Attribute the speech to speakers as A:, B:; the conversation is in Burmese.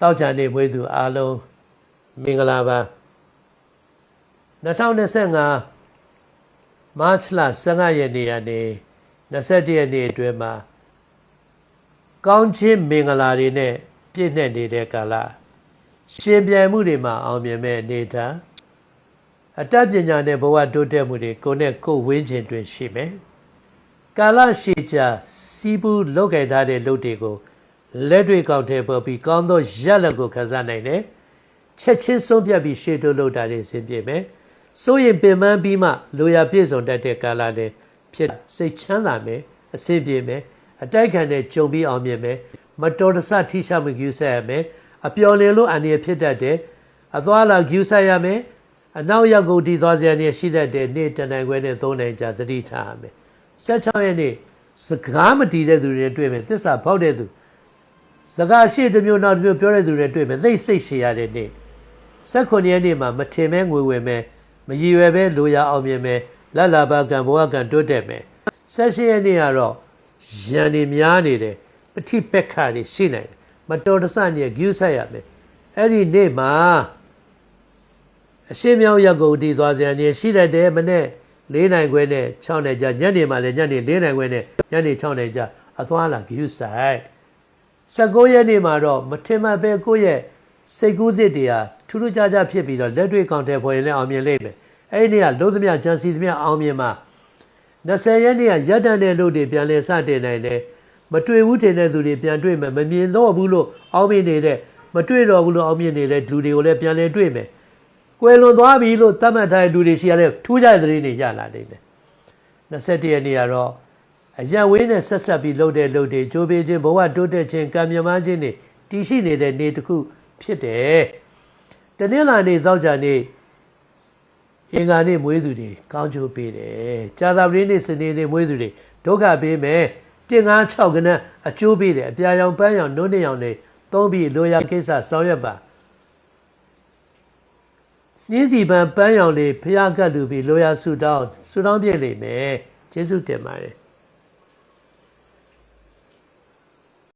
A: တောက်ချာနေမွေးသူအားလုံးမင်္ဂလာပါ2025မတ်လ15ရက်နေ့ကနေ21ရက်နေ့အတွင်းမှာကောင်းချင်းမင်္ဂလာတွေနဲ့ပြည့်နှက်နေတဲ့ကာလရှင်ပြိုင်မှုတွေမှာအောင်မြင်မဲ့အနေထားအတတ်ပညာနဲ့ဘဝတိုးတက်မှုတွေကိုယ်နဲ့ကိုယ်ဝင်းကျင်တွင်ရှိမယ်ကာလရှိကြစီးပူးလောက်ကြထားတဲ့လုပ်တွေကို လက်တွေကောက်ထဲပေါ်ပြီးကောင်းသောရက်လက်ကိုခန်းစားနိုင်တယ်ချက်ချင်းဆုံးဖြတ်ပြီးရှေ့တိုးလုပ်တာတွေဆင်ပြေမယ်စိုးရင်ပင်ပန်းပြီးမှလိုရာပြည့်စုံတတ်တဲ့ကာလတွေဖြစ်စိတ်ချမ်းသာမယ်အဆင်ပြေမယ်အတိုက်ခံတဲ့ကြုံပြီးအောင်မြင်မယ်မတော်တဆထိရှမှုယူဆက်ရမယ်အပျော်လင်လို့အန္တရာယ်ဖြစ်တတ်တယ်အသွားလာယူဆက်ရမယ်အနောက်ရောက်ကိုဒီသွားစရာနေရှိတတ်တဲ့နေ့တနိုင်ခွဲနဲ့သုံးနိုင်ကြသတိထားရမယ်16ရက်နေ့စကားမတီးတဲ့သူတွေတွေ့မယ်သစ္စာဖောက်တဲ့သူ စကားရှိတစ်မျိုးနောက်တစ်မျိုးပြောတဲ့သူတွေတွေ့မယ်သိစိတ်ရှည်ရတဲ့နေ့16ရက်နေ့မှာမထင်မဲငွေဝင်မဲမရည်ရွယ်ပဲလိုရာအောင်မြင်မဲလတ်လာပါကံဘဝကံတိုးတက်မဲ16ရက်နေ့ကတော့ရန်နေများနေတယ်ပဋိပက္ခတွေရှိနိုင်တယ်မတော်တဆနေဂယူဆက်ရမယ်အဲ့ဒီနေ့မှာအရှင်းမြောင်းရက်ကိုတည်သွားစရာနေရှိတတ်တယ်မနဲ့၄နိုင်ခွဲနဲ့6နိုင်ကြညနေမှလည်းညနေ၄နိုင်ခွဲနဲ့ညနေ6နိုင်ကြအသွားလာဂယူဆိုင် 19ရက်နေ့မှာတော့မထင်မှတ်ပဲကိုယ့်ရဲ့စိတ်ကူးသစ်တွေဟာထူးထူးခြားခြားဖြစ်ပြီးတော့လက်တွေ့ကောင်တယ်ပေါ်ရင်လည်းအောင်မြင်လိမ့်မယ်အဲ့ဒီနေ့ကလုံးသမျှဂျန်စီသမျှအောင်မြင်မှာ20ရက်နေ့ကရက်တန်တဲ့လူတွေပြန်လည်စတင်နိုင်တယ်မတွေ့ဘူးထင်တဲ့သူတွေပြန်တွေ့မယ်မမြင်တော့ဘူးလို့အောင်းမြင်နေတဲ့မတွေ့တော့ဘူးလို့အောင်းမြင်နေတဲ့လူတွေကိုလည်းပြန်လည်တွေ့မယ်ကွယ်လွန်သွားပြီလို့သတ်မှတ်ထားတဲ့လူတွေရှိရတဲ့ထူးခြားတဲ့သတင်းတွေရလာနေတယ်21ရက်နေ့ကတော့ အရန်ဝေးနဲ့ဆက်ဆက်ပြီးလှုပ်တဲ့လှုပ်တွေကြိုးပေးခြင်းဘဝတိုးတက်ခြင်းကံမြမခြင်းတွေတည်ရှိနေတဲ့နေ့တစ်ခုဖြစ်တယ်တနင်္လာနေ့သောကြာနေ့အင်္ဂါနေ့မွေးသူတွေကောင်းကျိုးပေးတယ်ကြာသပတေးနေ့စနေနေ့မွေးသူတွေဒုက္ခပေးမယ်တင်ငါ6ကနအကျိုးပေးတယ်အပြာရောင်ပန်းရောင်နှုတ်နှရောင်တွေသုံးပြီးလိုရာကိစ္စဆောင်ရွက်ပါနည်းစီပန်းပန်းရောင်လေးဖျားကတ်လူပြီးလိုရာဆူတောင်းဆူတောင်းပြည့်လိမ့်မယ်ကျေးဇူးတင်ပါတယ်